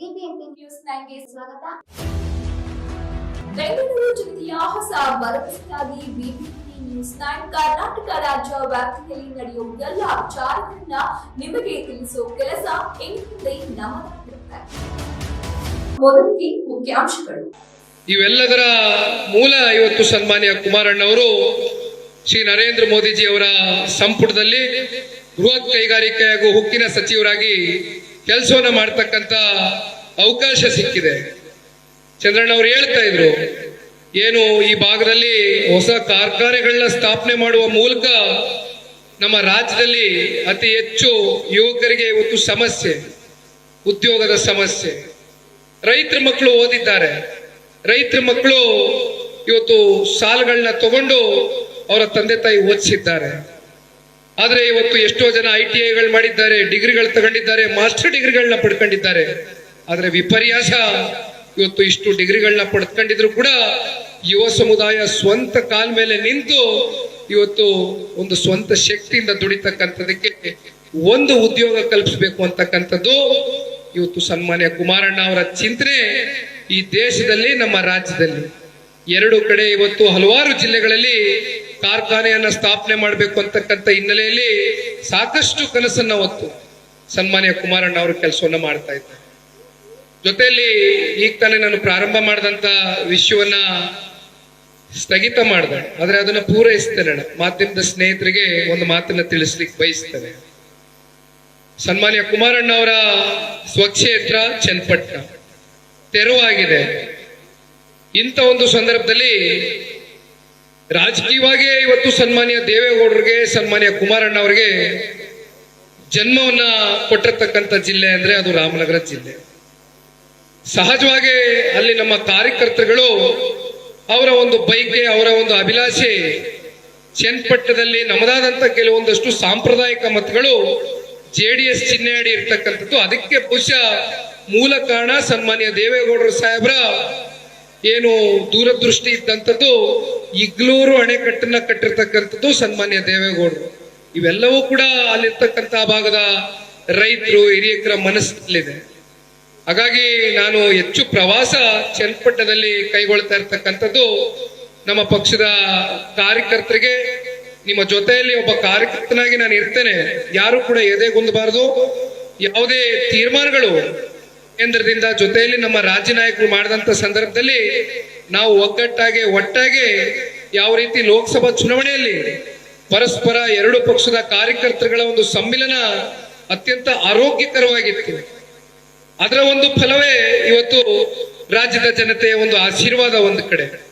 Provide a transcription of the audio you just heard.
BBMP news ನೈನ್ಗೆ ಸ್ವಾಗತ. ಬೆಂಗಳೂರು ಜಿಲ್ಲೆಯ ಹೊಸ ಭರವಸೆಯಾಗಿ ಬಿಬಿಎಂಪಿ ನ್ಯೂಸ್ ನೈನ್ ಕರ್ನಾಟಕ ರಾಜ್ಯ ವ್ಯಾಪ್ತಿಯಲ್ಲಿ ನಡೆಯುವ ಎಲ್ಲ ವಿಚಾರಗಳನ್ನ ನಿಮಗೆ ತಿಳಿಸುವ ಕೆಲಸ ಇನ್ಮುಂದೆ ನಮ್ಮದಾಗಿರುತ್ತೆ ಮೊದಲಿಗೆ ಮುಖ್ಯಾಂಶಗಳು. ಇವೆಲ್ಲದರ ಮೂಲ ಇವತ್ತು ಸನ್ಮಾನ್ಯ ಕುಮಾರಣ್ಣವರು ಶ್ರೀ ನರೇಂದ್ರ ಮೋದಿಜಿ ಅವರ ಸಂಪುಟದಲ್ಲಿ ಬೃಹತ್ ಕೈಗಾರಿಕೆ ಹಾಗೂ ಹುಕ್ಕಿನ ಸಚಿವರಾಗಿ ಕೆಲಸವನ್ನ ಮಾಡ್ತಕ್ಕಂಥ ಅವಕಾಶ ಸಿಕ್ಕಿದೆ. ಚಂದ್ರಣ್ಣ ಅವರು ಹೇಳ್ತಾ ಇದ್ರು, ಏನು ಈ ಭಾಗದಲ್ಲಿ ಹೊಸ ಕಾರ್ಖಾನೆಗಳನ್ನ ಸ್ಥಾಪನೆ ಮಾಡುವ ಮೂಲಕ ನಮ್ಮ ರಾಜ್ಯದಲ್ಲಿ ಅತಿ ಹೆಚ್ಚು ಯುವಕರಿಗೆ ಇವತ್ತು ಸಮಸ್ಯೆ, ಉದ್ಯೋಗದ ಸಮಸ್ಯೆ. ರೈತರ ಮಕ್ಕಳು ಓದಿದ್ದಾರೆ. ರೈತರ ಮಕ್ಕಳು ಇವತ್ತು ಸಾಲಗಳನ್ನ ತಗೊಂಡು ಅವರ ತಂದೆ ತಾಯಿ ಓದಿಸಿದ್ದಾರೆ. ಆದ್ರೆ ಇವತ್ತು ಎಷ್ಟೋ ಜನ ಐ ಟಿ ಐಗಳು ಮಾಡಿದ್ದಾರೆ, ಡಿಗ್ರಿಗಳು ತಗೊಂಡಿದ್ದಾರೆ, ಮಾಸ್ಟರ್ ಡಿಗ್ರಿಗಳನ್ನ ಪಡ್ಕೊಂಡಿದ್ದಾರೆ. ಆದರೆ ವಿಪರ್ಯಾಸ, ಇವತ್ತು ಇಷ್ಟು ಡಿಗ್ರಿಗಳನ್ನ ಪಡ್ಕೊಂಡಿದ್ರು ಕೂಡ ಯುವ ಸಮುದಾಯ ಸ್ವಂತ ಕಾಲ್ ಮೇಲೆ ನಿಂತು ಇವತ್ತು ಒಂದು ಸ್ವಂತ ಶಕ್ತಿಯಿಂದ ದುಡಿತಕ್ಕಂಥದಕ್ಕೆ ಒಂದು ಉದ್ಯೋಗ ಕಲ್ಪಿಸಬೇಕು ಅಂತಕ್ಕಂಥದ್ದು ಇವತ್ತು ಸನ್ಮಾನ್ಯ ಕುಮಾರಣ್ಣ ಅವರ ಚಿಂತನೆ ಈ ದೇಶದಲ್ಲಿ, ನಮ್ಮ ರಾಜ್ಯದಲ್ಲಿ. ಎರಡು ಕಡೆ ಇವತ್ತು ಹಲವಾರು ಜಿಲ್ಲೆಗಳಲ್ಲಿ ಕಾರ್ಖಾನೆಯನ್ನ ಸ್ಥಾಪನೆ ಮಾಡಬೇಕು ಅಂತಕ್ಕಂಥ ಹಿನ್ನೆಲೆಯಲ್ಲಿ ಸಾಕಷ್ಟು ಕನಸನ್ನ ಹೊತ್ತು ಸನ್ಮಾನ್ಯ ಕುಮಾರಣ್ಣ ಅವರು ಕೆಲಸವನ್ನ ಮಾಡ್ತಾ ಇದ್ದಾರೆ. ಜೊತೆಯಲ್ಲಿ ಈಗ ತಾನೇ ನಾನು ಪ್ರಾರಂಭ ಮಾಡಿದಂತ ವಿಷಯವನ್ನ ಸ್ಥಗಿತ ಮಾಡಿದೆ ಆದ್ರೆ ಅದನ್ನ ಪೂರೈಸ್ತೇನೆ. ಮಾಧ್ಯಮದ ಸ್ನೇಹಿತರಿಗೆ ಒಂದು ಮಾತನ್ನ ತಿಳಿಸ್ಲಿಕ್ಕೆ ಬಯಸ್ತೇನೆ. ಸನ್ಮಾನ್ಯ ಕುಮಾರಣ್ಣ ಅವರ ಸ್ವಕ್ಷೇತ್ರ ಚನ್ನಪಟ್ಟಣ. ತೆರವಾಗಿದೆ. ಇಂಥ ಒಂದು ಸಂದರ್ಭದಲ್ಲಿ ರಾಜಕೀಯವಾಗಿ ಇವತ್ತು ಸನ್ಮಾನ್ಯ ದೇವೇಗೌಡರಿಗೆ, ಸನ್ಮಾನ್ಯ ಕುಮಾರಣ್ಣ ಅವರಿಗೆ ಜನ್ಮವನ್ನ ಕೊಟ್ಟಿರ್ತಕ್ಕಂಥ ಜಿಲ್ಲೆ ಅಂದ್ರೆ ಅದು ರಾಮನಗರ ಜಿಲ್ಲೆ. ಸಹಜವಾಗಿ ಅಲ್ಲಿ ನಮ್ಮ ಕಾರ್ಯಕರ್ತರುಗಳು ಅವರ ಒಂದು ಬೈಕೆ, ಅವರ ಒಂದು ಅಭಿಲಾಷೆ ಚನ್ನಪಟ್ಟಣದಲ್ಲಿ ನಮ್ಮದಾದಂತ ಕೆಲವೊಂದಷ್ಟು ಸಾಂಪ್ರದಾಯಿಕ ಮತಗಳು ಜೆ ಡಿ ಎಸ್ ಚಿಹ್ನೆ ಅಡಿ ಇರ್ತಕ್ಕಂಥದ್ದು. ಅದಕ್ಕೆ ಬಹುಶಃ ಮೂಲ ಕಾರಣ ಸನ್ಮಾನ್ಯ ದೇವೇಗೌಡರು ಸಾಹೇಬ್ರ ಏನು ದೂರದೃಷ್ಟಿ ಇದ್ದಂಥದ್ದು ಇಗ್ಲೂರು ಅಣೆಕಟ್ಟನ್ನ ಕಟ್ಟಿರ್ತಕ್ಕಂಥದ್ದು ಸನ್ಮಾನ್ಯ ದೇವೇಗೌಡರು. ಇವೆಲ್ಲವೂ ಕೂಡ ಅಲ್ಲಿರ್ತಕ್ಕಂಥ ಭಾಗದ ರೈತರು, ಹಿರಿಯಕರ ಮನಸ್ಸಲ್ಲಿದೆ. ಹಾಗಾಗಿ ನಾನು ಹೆಚ್ಚು ಪ್ರವಾಸ ಚನ್ನಪಟ್ಟಣದಲ್ಲಿ ಕೈಗೊಳ್ತಾ ಇರ್ತಕ್ಕಂಥದ್ದು ನಮ್ಮ ಪಕ್ಷದ ಕಾರ್ಯಕರ್ತರಿಗೆ, ನಿಮ್ಮ ಜೊತೆಯಲ್ಲಿ ಒಬ್ಬ ಕಾರ್ಯಕರ್ತನಾಗಿ ನಾನು ಇರ್ತೇನೆ. ಯಾರು ಕೂಡ ಎದೆಗುಂದಬಾರದು ಯಾವುದೇ ತೀರ್ಮಾನಗಳು ಕೇಂದ್ರದಿಂದ ಜೊತೆಯಲ್ಲಿ ನಮ್ಮ ರಾಜ್ಯ ನಾಯಕರು ಮಾಡಿದಂತ ಸಂದರ್ಭದಲ್ಲಿ ನಾವು ಒಗ್ಗಟ್ಟಾಗಿ, ಒಟ್ಟಾಗಿ ಯಾವ ರೀತಿ ಲೋಕಸಭಾ ಚುನಾವಣೆಯಲ್ಲಿ ಪರಸ್ಪರ ಎರಡು ಪಕ್ಷದ ಕಾರ್ಯಕರ್ತರುಗಳ ಒಂದು ಸಮ್ಮಿಲನ ಅತ್ಯಂತ ಆರೋಗ್ಯಕರವಾಗಿತ್ತು. ಅದರ ಒಂದು ಫಲವೇ ಇವತ್ತು ರಾಜ್ಯದ ಜನತೆಯ ಒಂದು ಆಶೀರ್ವಾದ ಒಂದು ಕಡೆ.